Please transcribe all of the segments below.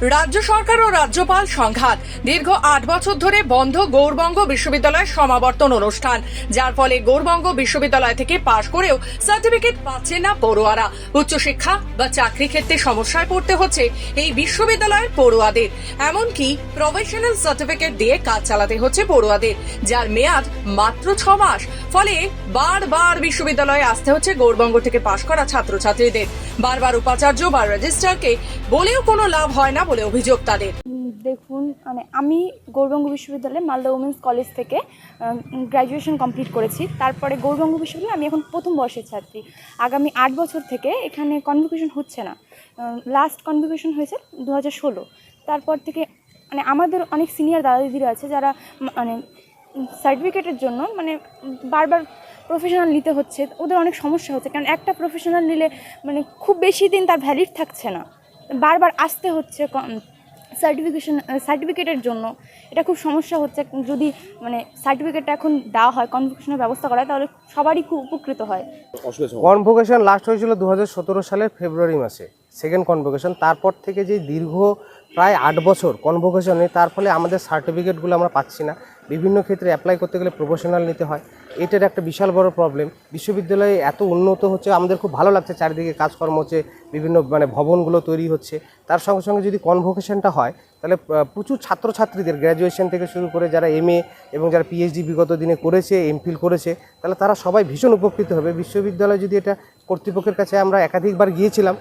রাজ্য সরকার ও রাজ্যপাল সংঘাত। দীর্ঘ আট বছর ধরে বন্ধ গৌরবঙ্গ বিশ্ববিদ্যালয়ের সমাবর্তন অনুষ্ঠান। যার ফলে গৌরবঙ্গ বিশ্ববিদ্যালয় থেকে পাশ করেও সার্টিফিকেট পাচ্ছে না পড়ুয়ারা। উচ্চশিক্ষা বা চাকরি ক্ষেত্রে সমস্যায় পড়তে হচ্ছে এই বিশ্ববিদ্যালয়ের পড়ুয়াদের। এমনকি প্রফেশনাল সার্টিফিকেট দিয়ে কাজ চালাতে হচ্ছে পড়ুয়াদের, যার মেয়াদ মাত্র ছ মাস। ফলে বারবার বিশ্ববিদ্যালয়ে আসতে হচ্ছে গৌরবঙ্গ থেকে পাশ করা ছাত্রছাত্রীদের। বারবার উপাচার্য বা রেজিস্ট্রারকে বলেও কোনো লাভ হয় না বলে অভিযোগ তাদের। দেখুন মানে আমি গৌরবঙ্গ বিশ্ববিদ্যালয়ে মালদা উমেন্স কলেজ থেকে গ্র্যাজুয়েশন কমপ্লিট করেছি। তারপরে গৌরবঙ্গ বিশ্ববিদ্যালয়ে আমি এখন প্রথম বর্ষের ছাত্রী। আগামী আট বছর থেকে এখানে কনভোকেশন হচ্ছে না। লাস্ট কনভোকেশন হয়েছে দু হাজার ষোলো। তারপর থেকে মানে আমাদের অনেক সিনিয়র দাদা দিদিরা আছে যারা মানে সার্টিফিকেটের জন্য মানে বারবার প্রফেশনাল নিতে হচ্ছে। ওদের অনেক সমস্যা হচ্ছে। কারণ একটা প্রফেশনাল নিলে মানে খুব বেশি দিন তার ভ্যালিড থাকছে না। বারবার আসতে হচ্ছে সার্টিফিকেশন সার্টিফিকেটের জন্য। এটা খুব সমস্যা হচ্ছে। যদি মানে সার্টিফিকেটটা এখন দেওয়া হয় কনভোকেশনের ব্যবস্থা করা হয় তাহলে সবারই খুব উপকৃত হয়। কনভোকেশন লাস্ট হয়েছিল দু হাজার সতেরো সালের ফেব্রুয়ারি মাসে। সেকেন্ড কনভোকেশন তারপর থেকে যে দীর্ঘ প্রায় আট বছর কনভোকেশনে, তার ফলে আমাদের সার্টিফিকেটগুলো আমরা পাচ্ছি না। বিভিন্ন ক্ষেত্রে অ্যাপ্লাই করতে গেলে প্রফেশনাল নিতে হয়। এটার একটা বিশাল বড় প্রবলেম বিশ্ববিদ্যালয়ে এত উন্নত হচ্ছে, আমাদের খুব ভালো লাগছে চারিদিকে কাজকর্ম হচ্ছে, বিভিন্ন মানে ভবনগুলো তৈরি হচ্ছে। তার সঙ্গে সঙ্গে যদি কনভোকেশনটা হয়, তাহলে প্রচুর ছাত্রছাত্রীদের গ্র্যাজুয়েশন থেকে শুরু করে যারা এমএ এবং যারা পিএইচডি বিগত দিনে করেছে এমফিল করেছে, তাহলে তারা সবাই ভীষণ উপকৃত হবে। বিশ্ববিদ্যালয় যদি এটা কর্তৃপক্ষের কাছে আমরা একাধিকবার গিয়েছিলাম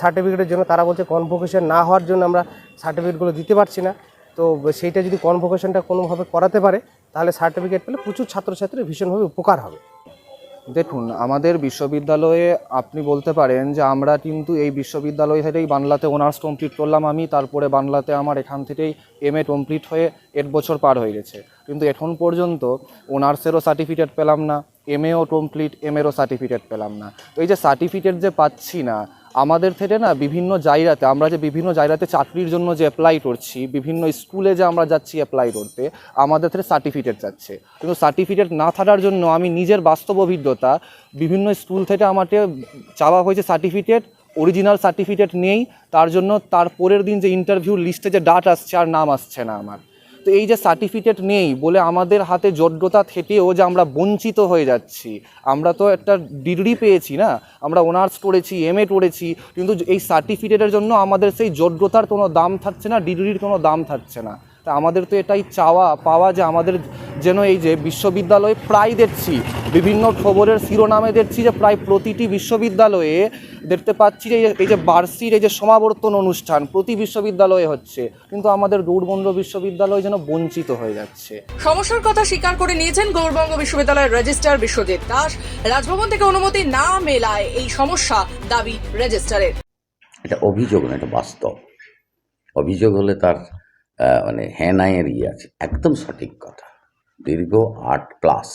সার্টিফিকেটের জন্য। তারা বলছে কনভোকেশন না হওয়ার জন্য আমরা সার্টিফিকেটগুলো দিতে পারছি না। তো সেইটা যদি কনভোকেশনটা কোনোভাবে করাতে পারে, তাহলে সার্টিফিকেট পেলে প্রচুর ছাত্রছাত্রীর ভীষণভাবে উপকার হবে। দেখুন, আমাদের বিশ্ববিদ্যালয়ে আপনি বলতে পারেন যে আমরা কিন্তু এই বিশ্ববিদ্যালয় থেকেই বাংলাতে অনার্স কমপ্লিট করলাম আমি, তারপরে বাংলাতে আমার এখান থেকেই এম এ কমপ্লিট হয়ে এক বছর পার হয়ে গেছে। কিন্তু এখন পর্যন্ত অনার্সেরও সার্টিফিকেট পেলাম না। এম এও কমপ্লিট এম এরও সার্টিফিকেট পেলাম না। তো এই যে সার্টিফিকেট যে পাচ্ছি না, আমাদের থেকে না বিভিন্ন জায়গাতে, আমরা যে বিভিন্ন জায়গাতে চাকরির জন্য যে অ্যাপ্লাই করছি, বিভিন্ন স্কুলে যে আমরা যাচ্ছি অ্যাপ্লাই করতে, আমাদের থেকে সার্টিফিকেট যাচ্ছে। কিন্তু সার্টিফিকেট না থাকার জন্য আমি নিজের বাস্তব অভিজ্ঞতা, বিভিন্ন স্কুল থেকে আমাকে চাওয়া হয়েছে সার্টিফিকেট অরিজিনাল সার্টিফিকেট নেই, তার জন্য তার পরের দিন যে ইন্টারভিউ লিস্টে যে ডাট আসছে, আর নাম আসছে না আমার। তো এই যে সার্টিফিকেট নেই বলে আমাদের হাতে যোগ্যতা থেকেও যে আমরা বঞ্চিত হয়ে যাচ্ছি। আমরা তো একটা ডিগ্রি পেয়েছি না? আমরা অনার্স করেছি এম এ করেছি, কিন্তু এই সার্টিফিকেটের জন্য আমাদের সেই যোগ্যতার কোনো দাম থাকছে না, ডিগ্রির কোনো দাম থাকছে না। তা আমাদের তো এটাই চাওয়া, পাওয়া যে আমাদের যেন এই যে বিশ্ববিদ্যালয়ে প্রায় দেখছি বিভিন্ন খবরের শিরোনামে দেখছি যে প্রায় প্রতিটি বিশ্ববিদ্যালয়ে দেখতে পাচ্ছি যে এই যে বার্ষিক এই যে সমাবর্তন অনুষ্ঠান প্রতি বিশ্ববিদ্যালয়ে হচ্ছে। কিন্তু আমাদের গৌরবঙ্গ বিশ্ববিদ্যালয় যেন বঞ্চিত হয়ে যাচ্ছে। সমস্যার কথা স্বীকার করে নিয়েছেন গৌরবঙ্গ বিশ্ববিদ্যালয়ের রেজিস্ট্রার বিশ্বজিৎ দাস। রাজভবন থেকে অনুমতি না মেলায় এই সমস্যা দাবি রেজিস্ট্রারের। এটা অভিযোগ না এটা বাস্তব। অভিযোগ হলে তার মানে হ্যাঁ নাইয়ের ইয়ে আছে। একদম সঠিক কথা। দীর্ঘ আট প্লাস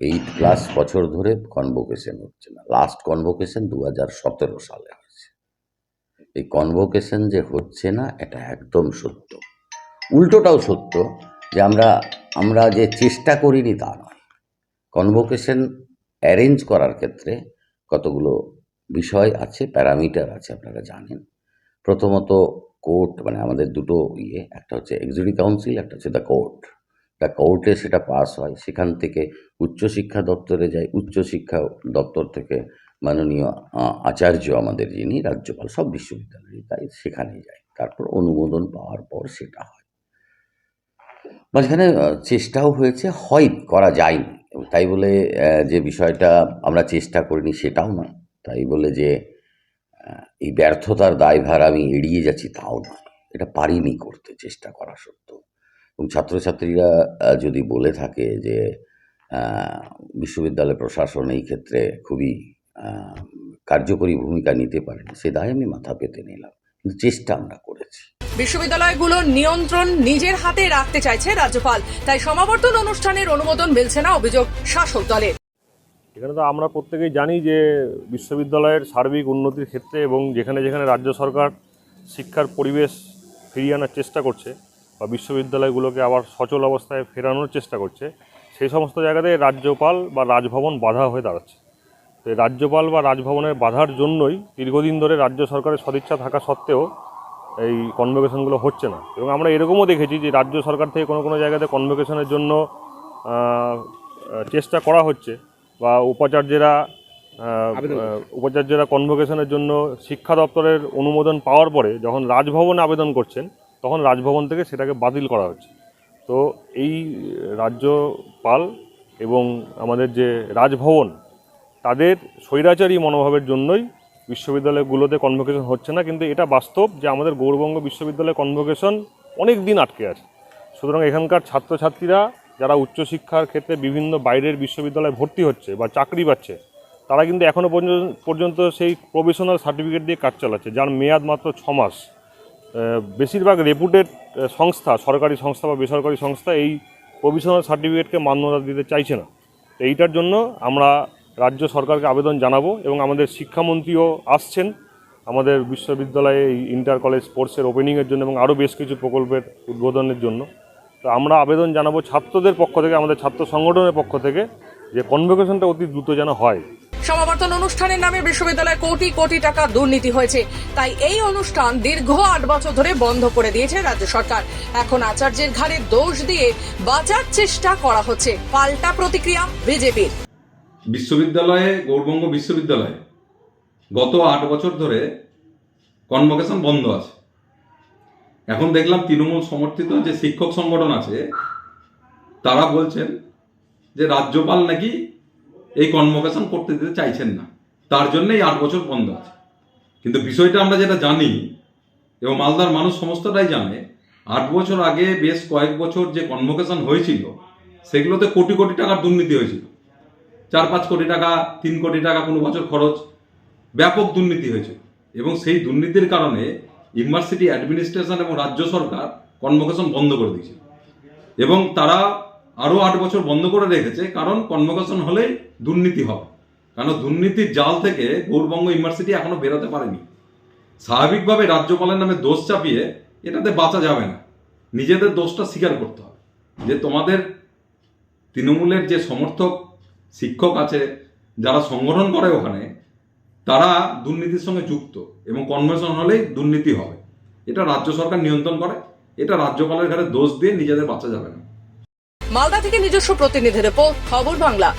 এইট প্লাস বছর ধরে কনভোকেশন হচ্ছে না। লাস্ট কনভোকেশন দু হাজার সতেরো সালে হয়েছে। এই কনভোকেশন যে হচ্ছে না, এটা একদম সত্য। উল্টোটাও সত্য যে আমরা আমরা যে চেষ্টা করিনি তা নয়। কনভোকেশন অ্যারেঞ্জ করার ক্ষেত্রে কতগুলো বিষয় আছে, প্যারামিটার আছে, আপনারা জানেন। প্রথমত কোর্ট মানে আমাদের দুটো ইয়ে একটা হচ্ছে এক্সিকিউটিভ কাউন্সিল একটা হচ্ছে দ্য কোর্ট দ্য কোর্টে সেটা পাস হয় সেখান থেকে উচ্চশিক্ষা দপ্তরে যায় উচ্চশিক্ষা দপ্তর থেকে মাননীয় আচার্য আমাদের যিনি রাজ্যপাল সব বিশ্ববিদ্যালয়ে তাই সেখানেই যায় তারপর অনুমোদন পাওয়ার পর সেটা হয় মাঝখানে চেষ্টাও হয়েছে হয় করা যায়নি তাই বলে যে বিষয়টা আমরা চেষ্টা করিনি সেটাও নয় তাই বলে যে এই ব্যর্থতার দায়ভার আমি এড়িয়ে যাচ্ছি তাও নয় এটা পারিনি করতে চেষ্টা করা সত্ত্বেও এবং ছাত্রছাত্রীরা যদি বলে থাকে যে বিশ্ববিদ্যালয় প্রশাসন এই ক্ষেত্রে খুবই কার্যকরী ভূমিকা নিতে পারেন সে দায় আমি মাথা পেতে নিলাম। কিন্তু চেষ্টা আমরা করেছি। বিশ্ববিদ্যালয়গুলোর নিয়ন্ত্রণ নিজের হাতে রাখতে চাইছে রাজ্যপাল তাই সমাবর্তন অনুষ্ঠানের অনুমোদন মিলছে না অভিযোগ শাসক দলের। এখানে তো আমরা প্রত্যেকেই জানি যে বিশ্ববিদ্যালয়ের সার্বিক উন্নতির ক্ষেত্রে এবং যেখানে যেখানে রাজ্য সরকার শিক্ষার পরিবেশ ফিরিয়ে আনার চেষ্টা করছে বা বিশ্ববিদ্যালয়গুলোকে আবার সচল অবস্থায় ফেরানোর চেষ্টা করছে সেই সমস্ত জায়গাতে রাজ্যপাল বা রাজভবন বাধা হয়ে দাঁড়াচ্ছে। তো রাজ্যপাল বা রাজভবনের বাধার জন্যই দীর্ঘদিন ধরে রাজ্য সরকারের সদিচ্ছা থাকা সত্ত্বেও এই কনভোকেশনগুলো হচ্ছে না। এবং আমরা এরকমও দেখেছি যে রাজ্য সরকার থেকে কোনো কোনো জায়গাতে কনভোকেশনের জন্য চেষ্টা করা হচ্ছে বা উপাচার্যেরা উপাচার্যরা কনভোকেশনের জন্য শিক্ষা দপ্তরের অনুমোদন পাওয়ার পরে যখন রাজভবনে আবেদন করছেন তখন রাজভবন থেকে সেটাকে বাতিল করা হচ্ছে তো এই রাজ্যপাল এবং আমাদের যে রাজভবন, তাদের স্বৈরাচারী মনোভাবের জন্যই বিশ্ববিদ্যালয়গুলোতে কনভোকেশন হচ্ছে না, কিন্তু এটা বাস্তব যে আমাদের গৌরবঙ্গ বিশ্ববিদ্যালয়ে কনভোকেশন অনেক দিন আটকে আছে। সুতরাং এখানকার ছাত্রছাত্রীরা, যারা উচ্চশিক্ষার ক্ষেত্রে বিভিন্ন বাইরের বিশ্ববিদ্যালয়ে ভর্তি হচ্ছে বা চাকরি পাচ্ছে, তারা কিন্তু এখনও পর্যন্ত সেই প্রফেশনাল সার্টিফিকেট দিয়ে কাজ চালাচ্ছে, যার মেয়াদ মাত্র ছ মাস। বেশিরভাগ রেপুটেড সংস্থা, সরকারি সংস্থা বা বেসরকারি সংস্থা এই প্রভিশনাল সার্টিফিকেটকে মান্যতা দিতে চাইছে না। তো এইটার জন্য আমরা রাজ্য সরকারকে আবেদন জানাব এবং আমাদের শিক্ষামন্ত্রীও আসছেন আমাদের বিশ্ববিদ্যালয়ে এই ইন্টার কলেজ স্পোর্টসের ওপেনিংয়ের জন্য এবং আরও বেশ কিছু প্রকল্পের উদ্বোধনের জন্য। তো আমরা আবেদন জানাব ছাত্রদের পক্ষ থেকে, আমাদের ছাত্র সংগঠনের পক্ষ থেকে যে কনভোকেশনটা অতি দ্রুত যেন হয়। সমাবর্তন অনুষ্ঠানের নামে বিশ্ববিদ্যালয়ে কোটি কোটি টাকা দুর্নীতি হয়েছে। তাই এই অনুষ্ঠান দীর্ঘ আট বছর ধরে বন্ধ করে দিয়েছে রাজ্য সরকার। এখন আচার্যের ঘাড়ে দোষ দিয়ে বাঁচার চেষ্টা করা হচ্ছে। পাল্টা প্রতিক্রিয়া বিজেপির। বিশ্ববিদ্যালয়ে, গৌরবঙ্গ বিশ্ববিদ্যালয়ে গত আট বছর ধরে কনভোকেশন বন্ধ আছে। এখন দেখলাম তৃণমূল সমর্থিত যে শিক্ষক সংগঠন আছে, তারা বলছেন যে রাজ্যপাল নাকি এই কনভোকেশন করতে দিতে চাইছেন না। তার জন্য এই আট বছর বন্ধ আছে। কিন্তু বিষয়টা আমরা যেটা জানি, এবং মালদার মানুষ সমস্তটাই জানে, আট বছর আগে বেশ কয়েক বছর যে কনভোকেশন হয়েছিল, সেগুলোতে কোটি কোটি টাকার দুর্নীতি হয়েছিল। চার পাঁচ কোটি টাকা, তিন কোটি টাকা কোনো বছর খরচ, ব্যাপক দুর্নীতি হয়েছে। এবং সেই দুর্নীতির কারণে ইউনিভার্সিটি অ্যাডমিনিস্ট্রেশন এবং রাজ্য সরকার কনভোকেশন বন্ধ করে দিয়েছে। এবং তারা আরও আট বছর বন্ধ করে রেখেছে, কারণ কনভোকেশন হলেই দুর্নীতি হবে। কারণ দুর্নীতির জাল থেকে গৌরবঙ্গ ইউনিভার্সিটি এখনও বেরোতে পারেনি। স্বাভাবিকভাবে রাজ্যপালের নামে দোষ চাপিয়ে এটাতে বাঁচা যাবে না। নিজেদের দোষটা স্বীকার করতে হবে। যে তোমাদের তৃণমূলের যে সমর্থক শিক্ষক আছে, যারা সংগঠন করে ওখানে, তারা দুর্নীতির সঙ্গে যুক্ত এবং কনভেনশন হলেই দুর্নীতি হবে। এটা রাজ্য সরকার নিয়ন্ত্রণ করে, এটা রাজ্যপালের ঘাড়ে দোষ দিয়ে নিজেদের বাঁচা যাবে না। মালদা থেকে নিজস্ব প্রতিনিধি রিপোর্ট, খবর বাংলা।